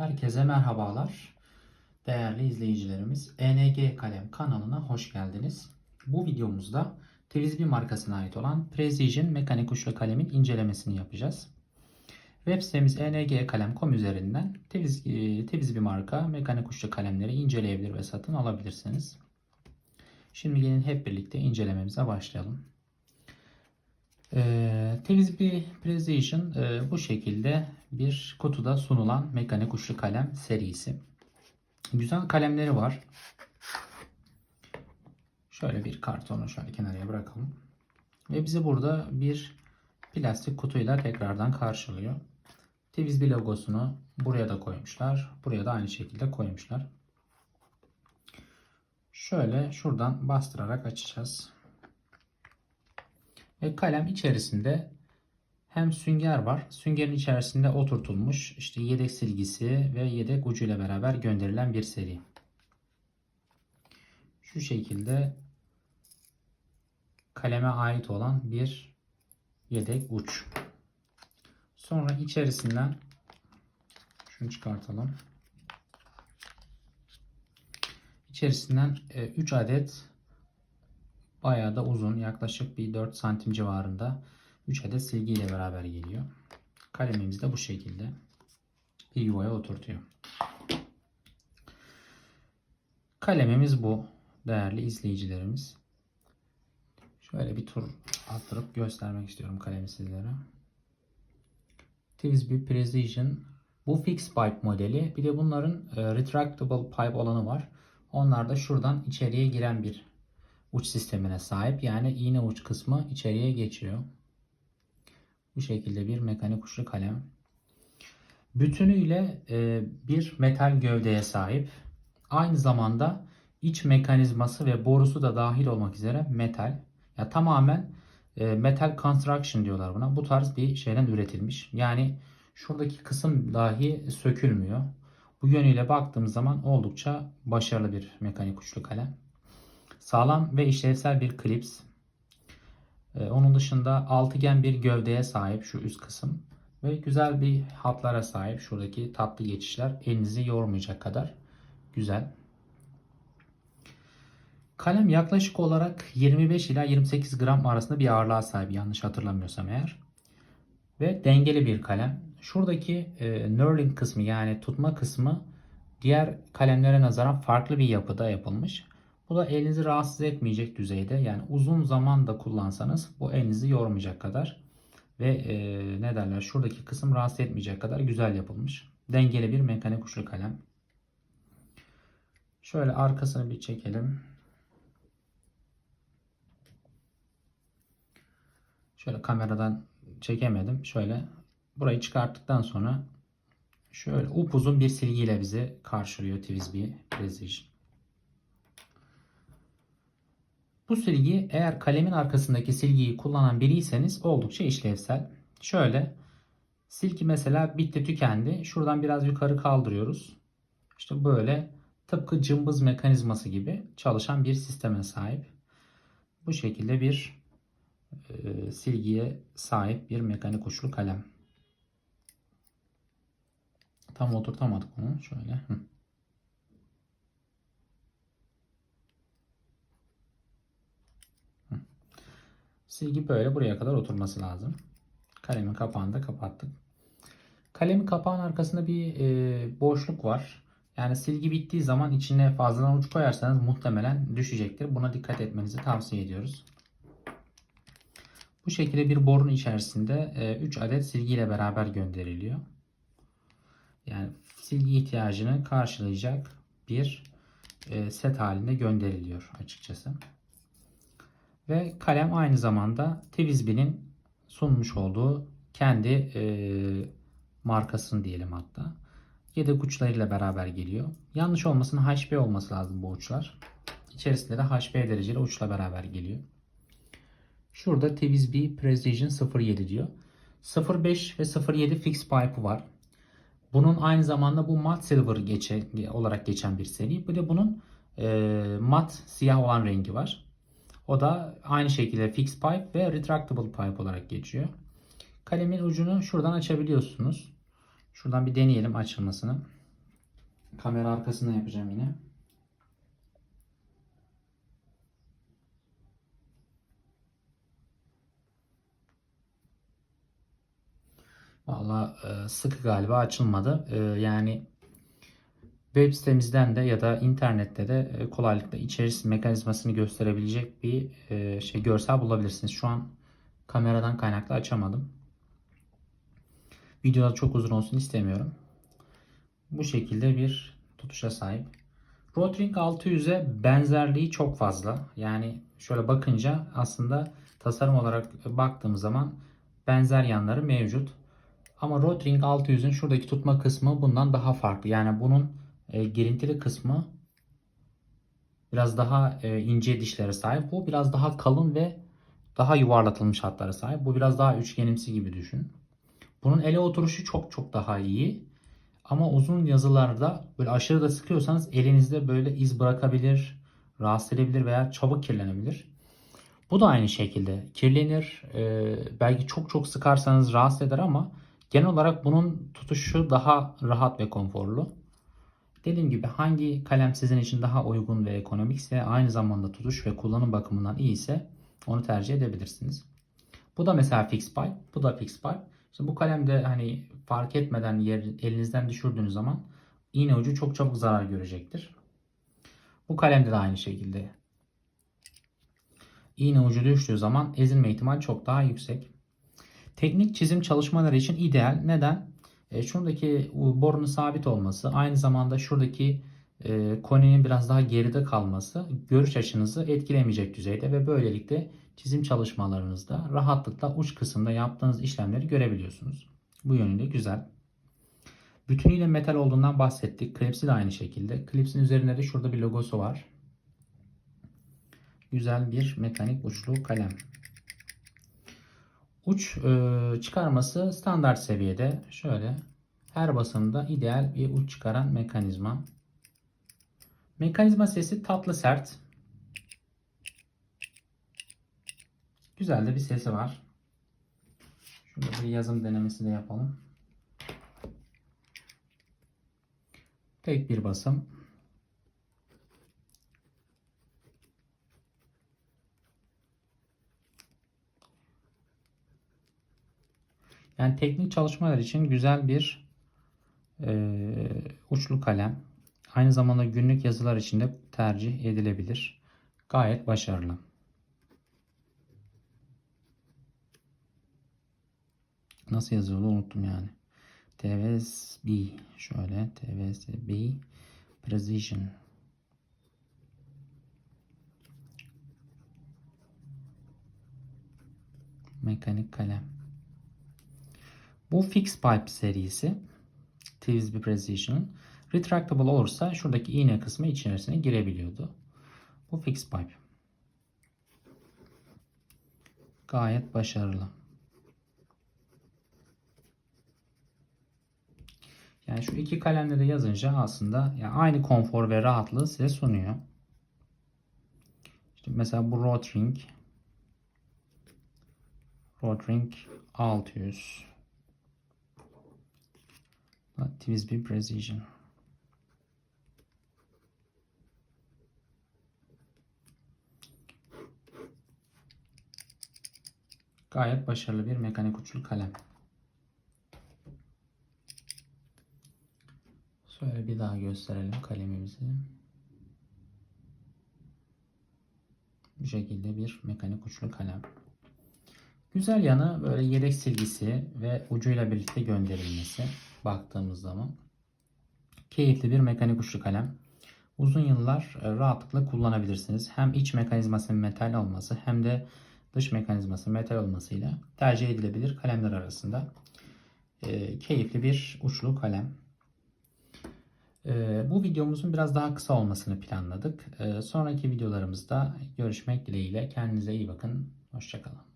Herkese merhabalar. Değerli izleyicilerimiz, ENG Kalem kanalına hoş geldiniz. Bu videomuzda Twisby markasına ait olan Precision mekanik uçlu kalemin incelemesini yapacağız. Web sitemiz engkalem.com üzerinden Twiz- e, marka mekanik uçlu kalemleri inceleyebilir ve satın alabilirsiniz. Şimdi gelin hep birlikte incelememize başlayalım. Ee, Twisby Precision e, bu şekilde bir kutuda sunulan mekanik uçlu kalem serisi. Güzel kalemleri var. Şöyle bir kartonu şöyle kenarıya bırakalım. Ve bizi burada bir plastik kutuyla tekrardan karşılıyor. Twisby logosunu buraya da koymuşlar. Buraya da aynı şekilde koymuşlar. Şöyle şuradan bastırarak açacağız. Ve kalem içerisinde hem sünger var. Süngerin içerisinde oturtulmuş işte yedek silgisi ve yedek ucuyla beraber gönderilen bir seri. Şu şekilde kaleme ait olan bir yedek uç. Sonra içerisinden şunu çıkartalım. İçerisinden 3 adet bayağı da uzun yaklaşık bir 4 santim civarında 3 adet silgi ile beraber geliyor. Kalemimiz de bu şekilde bir yuvaya oturtuyor. Kalemimiz bu değerli izleyicilerimiz. Şöyle bir tur attırıp göstermek istiyorum kalemi sizlere. Twisby Precision bu fix pipe modeli. Bir de bunların e, retractable pipe olanı var. Onlar da şuradan içeriye giren bir uç sistemine sahip. Yani iğne uç kısmı içeriye geçiyor. Bu şekilde bir mekanik uçlu kalem. Bütünüyle e, bir metal gövdeye sahip. Aynı zamanda iç mekanizması ve borusu da dahil olmak üzere metal. Ya tamamen e, metal construction diyorlar buna. Bu tarz bir şeyden üretilmiş. Yani şuradaki kısım dahi sökülmüyor. Bu yönüyle baktığımız zaman oldukça başarılı bir mekanik uçlu kalem. Sağlam ve işlevsel bir klips. Ee, onun dışında altıgen bir gövdeye sahip şu üst kısım. Ve güzel bir hatlara sahip. Şuradaki tatlı geçişler elinizi yormayacak kadar güzel. Kalem yaklaşık olarak 25 ila 28 gram arasında bir ağırlığa sahip yanlış hatırlamıyorsam eğer. Ve dengeli bir kalem. Şuradaki e, knurling kısmı yani tutma kısmı diğer kalemlere nazaran farklı bir yapıda yapılmış. Bu da elinizi rahatsız etmeyecek düzeyde. Yani uzun zaman da kullansanız bu elinizi yormayacak kadar ve e, ne derler şuradaki kısım rahatsız etmeyecek kadar güzel yapılmış. Dengeli bir mekanik uçlu kalem. Şöyle arkasını bir çekelim. Şöyle kameradan çekemedim. Şöyle burayı çıkarttıktan sonra şöyle upuzun bir silgiyle bizi karşılıyor Twisby Precision. Bu silgi eğer kalemin arkasındaki silgiyi kullanan biriyseniz oldukça işlevsel. Şöyle silgi mesela bitti tükendi. Şuradan biraz yukarı kaldırıyoruz. İşte böyle tıpkı cımbız mekanizması gibi çalışan bir sisteme sahip. Bu şekilde bir e, silgiye sahip bir mekanik uçlu kalem. Tam oturtamadık onu. Şöyle. Hı. Silgi böyle buraya kadar oturması lazım. Kalemin kapağını da kapattık. Kalemin kapağın arkasında bir e, boşluk var. Yani silgi bittiği zaman içine fazladan uç koyarsanız muhtemelen düşecektir. Buna dikkat etmenizi tavsiye ediyoruz. Bu şekilde bir borun içerisinde 3 e, adet silgi ile beraber gönderiliyor. Yani silgi ihtiyacını karşılayacak bir e, set halinde gönderiliyor açıkçası. Ve kalem aynı zamanda Twisby'nin sunmuş olduğu kendi e, markasını diyelim hatta. Yedek uçlarıyla beraber geliyor. Yanlış olmasın HP olması lazım bu uçlar. İçerisinde de HP dereceli uçla beraber geliyor. Şurada Twisby Precision 07 diyor. 05 ve 07 fix pipe var. Bunun aynı zamanda bu mat silver geçe, olarak geçen bir seri. Bir de bunun e, mat siyah olan rengi var. O da aynı şekilde fix pipe ve retractable pipe olarak geçiyor. Kalemin ucunu şuradan açabiliyorsunuz. Şuradan bir deneyelim açılmasını. Kamera arkasında yapacağım yine. Valla e, sıkı galiba açılmadı. E, yani web sitemizden de ya da internette de e, kolaylıkla içerisi mekanizmasını gösterebilecek bir e, şey görsel bulabilirsiniz. Şu an kameradan kaynaklı açamadım. Videoda çok uzun olsun istemiyorum. Bu şekilde bir tutuşa sahip. Rotring 600'e benzerliği çok fazla. Yani şöyle bakınca aslında tasarım olarak baktığımız zaman benzer yanları mevcut. Ama Rotring 600'ün şuradaki tutma kısmı bundan daha farklı. Yani bunun e, girintili kısmı biraz daha e, ince dişlere sahip. Bu biraz daha kalın ve daha yuvarlatılmış hatlara sahip. Bu biraz daha üçgenimsi gibi düşün. Bunun ele oturuşu çok çok daha iyi. Ama uzun yazılarda böyle aşırı da sıkıyorsanız elinizde böyle iz bırakabilir, rahatsız edebilir veya çabuk kirlenebilir. Bu da aynı şekilde kirlenir. Ee, belki çok çok sıkarsanız rahatsız eder ama genel olarak bunun tutuşu daha rahat ve konforlu. Dediğim gibi hangi kalem sizin için daha uygun ve ekonomikse aynı zamanda tutuş ve kullanım bakımından iyi ise onu tercih edebilirsiniz. Bu da mesela fix bu da fix. İşte bu kalemde hani fark etmeden yer, elinizden düşürdüğünüz zaman iğne ucu çok çabuk zarar görecektir. Bu kalemde de aynı şekilde. İğne ucu düştüğü zaman ezilme ihtimali çok daha yüksek. Teknik çizim çalışmaları için ideal. Neden? E, şuradaki borunun sabit olması, aynı zamanda şuradaki e, koninin biraz daha geride kalması görüş açınızı etkilemeyecek düzeyde ve böylelikle çizim çalışmalarınızda rahatlıkla uç kısımda yaptığınız işlemleri görebiliyorsunuz. Bu yönüyle güzel. Bütünüyle metal olduğundan bahsettik. Klipsi de aynı şekilde. Klipsin üzerinde de şurada bir logosu var. Güzel bir mekanik uçlu kalem. Uç e, çıkarması standart seviyede. Şöyle her basımda ideal bir uç çıkaran mekanizma. Mekanizma sesi tatlı sert. Güzel de bir sesi var. Şurada bir yazım denemesi de yapalım. Tek bir basım. Yani teknik çalışmalar için güzel bir e, uçlu kalem. Aynı zamanda günlük yazılar için de tercih edilebilir. Gayet başarılı. Nasıl yazıyordu unuttum yani. TVSB şöyle TVSB Precision Mekanik kalem. Bu Fix Pipe serisi TVSB Precision retractable olursa şuradaki iğne kısmı içerisine girebiliyordu. Bu Fix Pipe. Gayet başarılı. Yani şu iki kalemle de yazınca aslında yani aynı konfor ve rahatlığı size sunuyor. İşte mesela bu Rotring Rotring 600 TVSB Precision Gayet başarılı bir mekanik uçlu kalem. Şöyle bir daha gösterelim kalemimizi. Bu şekilde bir mekanik uçlu kalem. Güzel yanı böyle yedek silgisi ve ucuyla birlikte gönderilmesi baktığımız zaman. Keyifli bir mekanik uçlu kalem. Uzun yıllar e, rahatlıkla kullanabilirsiniz. Hem iç mekanizmasının metal olması hem de dış mekanizması metal olmasıyla tercih edilebilir kalemler arasında. E, keyifli bir uçlu kalem. E, bu videomuzun biraz daha kısa olmasını planladık. E, sonraki videolarımızda görüşmek dileğiyle. Kendinize iyi bakın. Hoşçakalın.